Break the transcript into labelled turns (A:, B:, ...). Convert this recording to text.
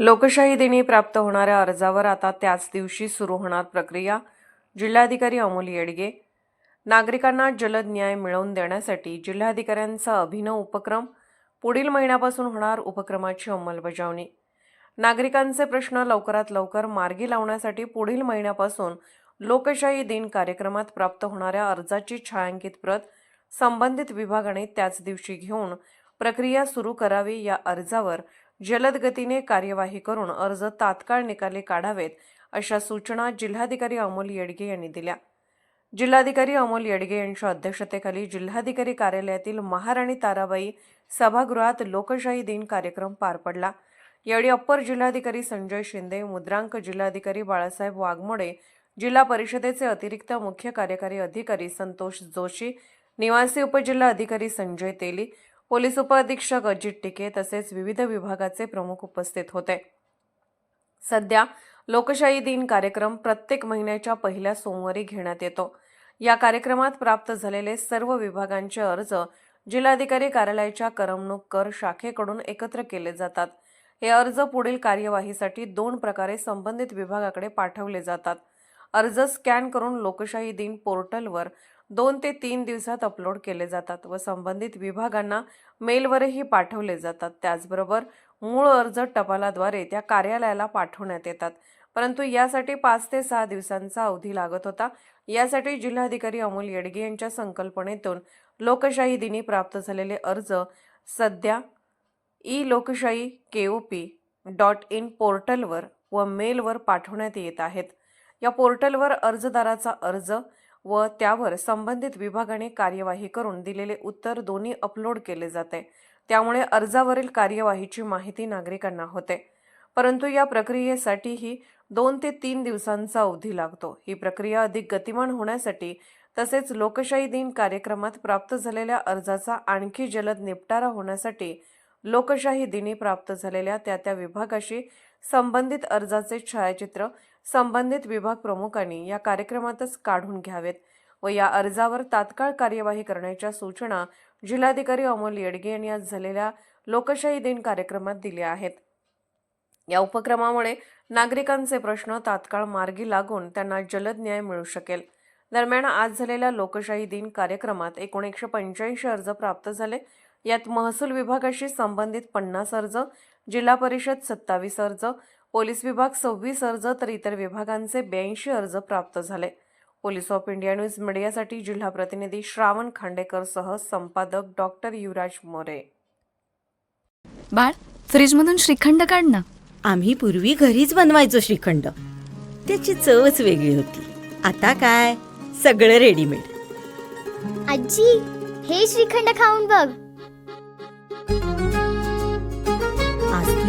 A: लोकशाही दिनी प्राप्त होणाऱ्या अर्जावर आता त्याच दिवशी सुरू होणार प्रक्रिया. जिल्हाधिकारी अमोल येडगे. नागरिकांना जलद न्याय मिळवून देण्यासाठी जिल्हाधिकाऱ्यांचा अभिनव उपक्रम पुढील महिन्यापासून होणार उपक्रमाची अंमलबजावणी. नागरिकांचे प्रश्न लवकरात लवकर मार्गी लावण्यासाठी पुढील महिन्यापासून लोकशाही दिन कार्यक्रमात प्राप्त होणाऱ्या अर्जाची छायांकित प्रत संबंधित विभागाने त्याच दिवशी घेऊन प्रक्रिया सुरू करावी या अर्जावर जलद गतीने कार्यवाही करून अर्ज तात्काळ निकाली काढावेत अशा सूचना जिल्हाधिकारी अमोल येडगे यांनी दिल्या. जिल्हाधिकारी अमोल येडगे यांच्या अध्यक्षतेखाली जिल्हाधिकारी कार्यालयातील महाराणी ताराबाई सभागृहात लोकशाही दिन कार्यक्रम पार पडला. यावेळी अप्पर जिल्हाधिकारी संजय शिंदे मुद्रांक जिल्हाधिकारी बाळासाहेब वाघमोडे जिल्हा परिषदेचे अतिरिक्त मुख्य कार्यकारी अधिकारी संतोष जोशी निवासी उपजिल्हा अधिकारी संजय तेली पोलीस उपअधीक्षक अजित टिके तसेच विविध विभागाचे प्रमुख उपस्थित होते. सध्या लोकशाही दिन कार्यक्रम प्रत्येक महिन्याच्या पहिल्या सोमवारी घेण्यात येतो. या कार्यक्रमात प्राप्त झालेले सर्व विभागांचे अर्ज जिल्हाधिकारी कार्यालयाच्या करमणूक कर शाखेकडून एकत्र केले जातात. हे अर्ज पुढील कार्यवाहीसाठी दोन प्रकारे संबंधित विभागाकडे पाठवले जातात. अर्ज स्कॅन करून लोकशाही दिन पोर्टलवर दोन ते तीन दिवसात अपलोड केले जातात व संबंधित विभागांना मेलवरही पाठवले जातात. त्याचबरोबर मूळ अर्ज टपालाद्वारे त्या कार्यालयाला पाठवण्यात येतात. परंतु यासाठी पाच ते सहा दिवसांचा अवधी लागत होता. यासाठी जिल्हाधिकारी अमोल येडगे यांच्या संकल्पनेतून लोकशाही दिनी प्राप्त झालेले अर्ज सध्या e Lokshahi K O P dot in पोर्टलवर व मेलवर पाठवण्यात येत आहेत. या पोर्टलवर अर्जदाराचा अर्ज व त्यावर संबंधित विभागाने कार्यवाही करून दिलेले उत्तर दोन्ही अपलोड केले जाते. त्यामुळे अर्जावरील कार्यवाहीची माहिती नागरिकांना होते. परंतु या प्रक्रियेसाठीही दोन ते तीन दिवसांचा अवधी लागतो. ही प्रक्रिया अधिक गतिमान होण्यासाठी तसेच लोकशाही दिन कार्यक्रमात प्राप्त झालेल्या अर्जाचा आणखी जलद निपटारा होण्यासाठी लोकशाही दिनी प्राप्त झालेल्या त्या त्या विभागाशी संबंधित अर्जाचे छायाचित्र संबंधित विभाग प्रमुखांनी या कार्यक्रमातच काढून घ्यावेत व या अर्जावर तात्काळ कार्यवाही करण्याच्या सूचना जिल्हाधिकारी अमोल येडगे यांनी आज झालेल्या लोकशाही दिन कार्यक्रमात दिल्या आहेत. या उपक्रमामुळे नागरिकांचे प्रश्न तात्काळ मार्गी लागून त्यांना जलद न्याय मिळू शकेल. दरम्यान आज झालेल्या लोकशाही दिन कार्यक्रमात एकूण एकशे पंच्याऐंशी अर्ज प्राप्त झाले. यात महसूल विभागाशी संबंधित पन्नास अर्ज जिल्हा परिषद सत्तावीस अर्ज पोलीस विभाग सव्वीस अर्ज तर इतर विभागांचे ब्याऐंशी अर्ज प्राप्त झाले. पोलीस ऑफ इंडिया न्यूज मीडियासाठी जिल्हा प्रतिनिधी श्रावण खांडेकर सह संपादक डॉक्टर युवराज मोरे.
B: बाळ फ्रीजमधून श्रीखंड काढ ना.
C: आम्ही पूर्वी घरीच बनवायचो श्रीखंड. त्याची चवच वेगळी होती. आता काय? सगळं रेडीमेड
D: आजी हे श्रीखंड खाऊन बघ.